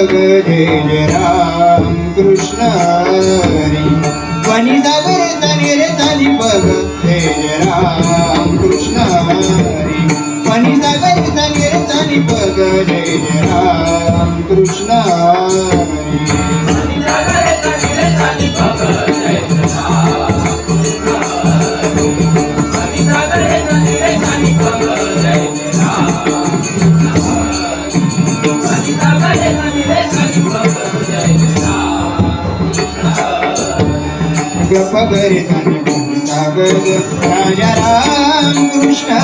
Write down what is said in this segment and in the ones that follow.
बघ जय राम कृष्ण हरी। वनी सागर सनी रे सनी बघ जय राम कृष्ण हरी। वनी सागर सनी रे सनी बघ जय राम कृष्ण गप घरी सागर राजा राम कृष्ण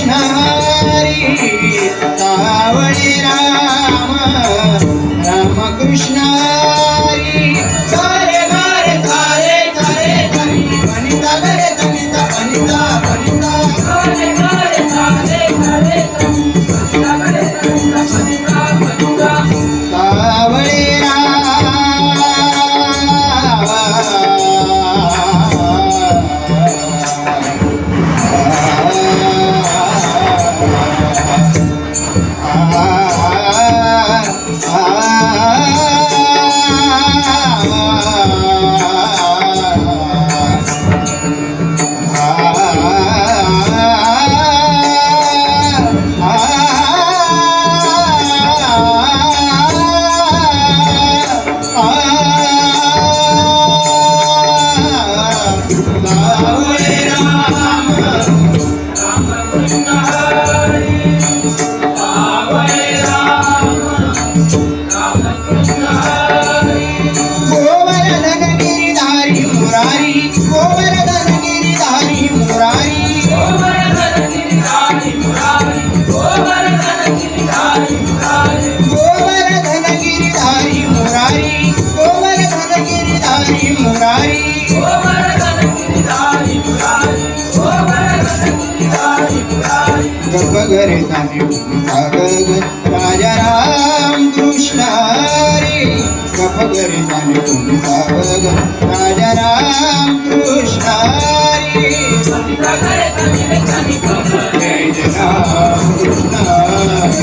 हरी सावळे राम राम हरी गप घरे साने राजा राम कृष्ण हरी गप जाणे तुम्ही सागग राजा राम कृष्ण हरी जय जय Ram Krishna Hari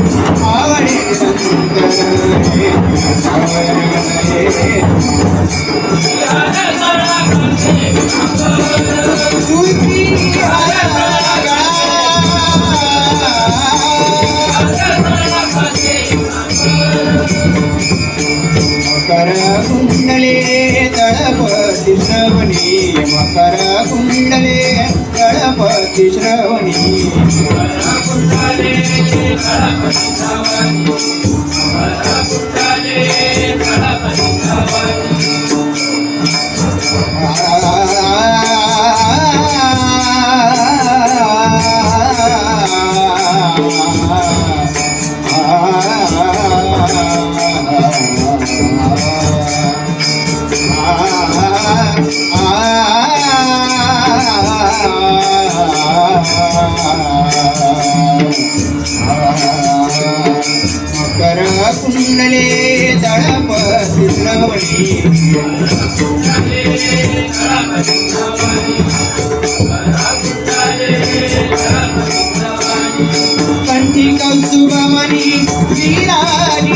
Yeah. I'm a కంటి కౌసుమని వీరాని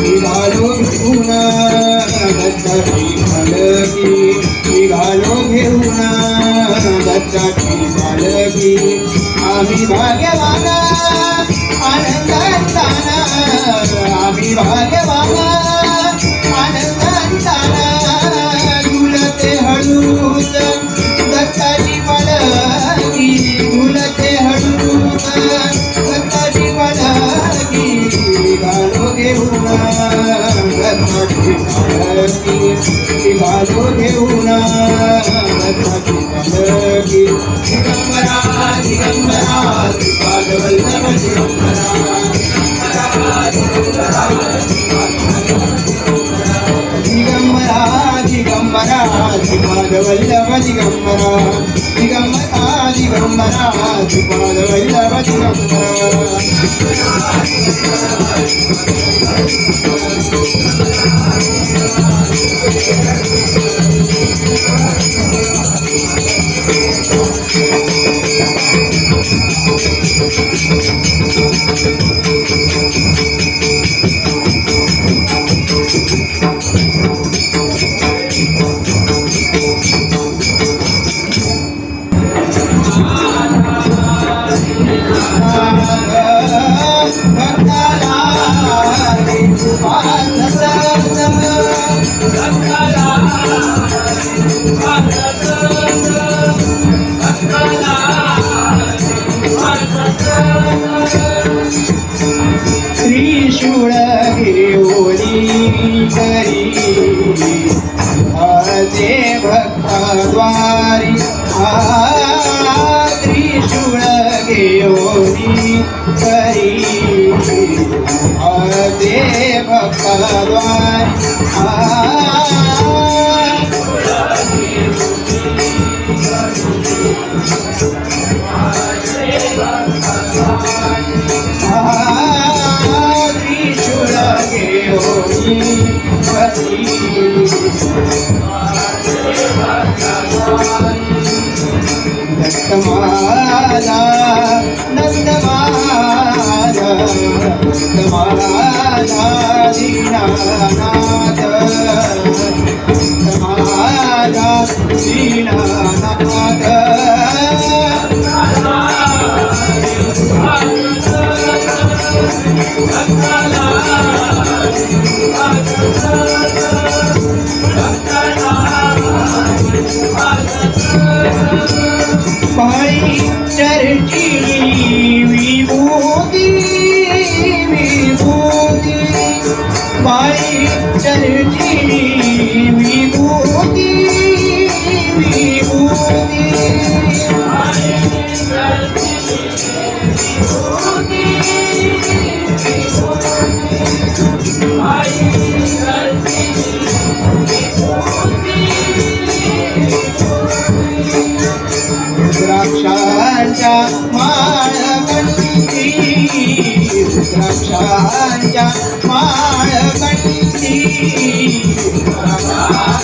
निघालो घेऊन दत्ताची पालकी निघालो घेऊन दत्ताची पालकी आम्ही भाग्यवान आनंदांतान आम्ही भाग्यवान. దిగమ్మరాజిగమ్మరాజిపాదవల్లవ దిగమ్మరా దిగమ్మరాజిగమ్మరాజిపాదవల్లవ దిగమ్మరా गिरिओली करी. अजे भक्तद्वारी आ घेऊनी पती दत्तमाला नंदमाला दत्तमाला दीनानाथ दत्तमाला दीनानाथ द्राक्षांच्या माळकंठी दीनानाथ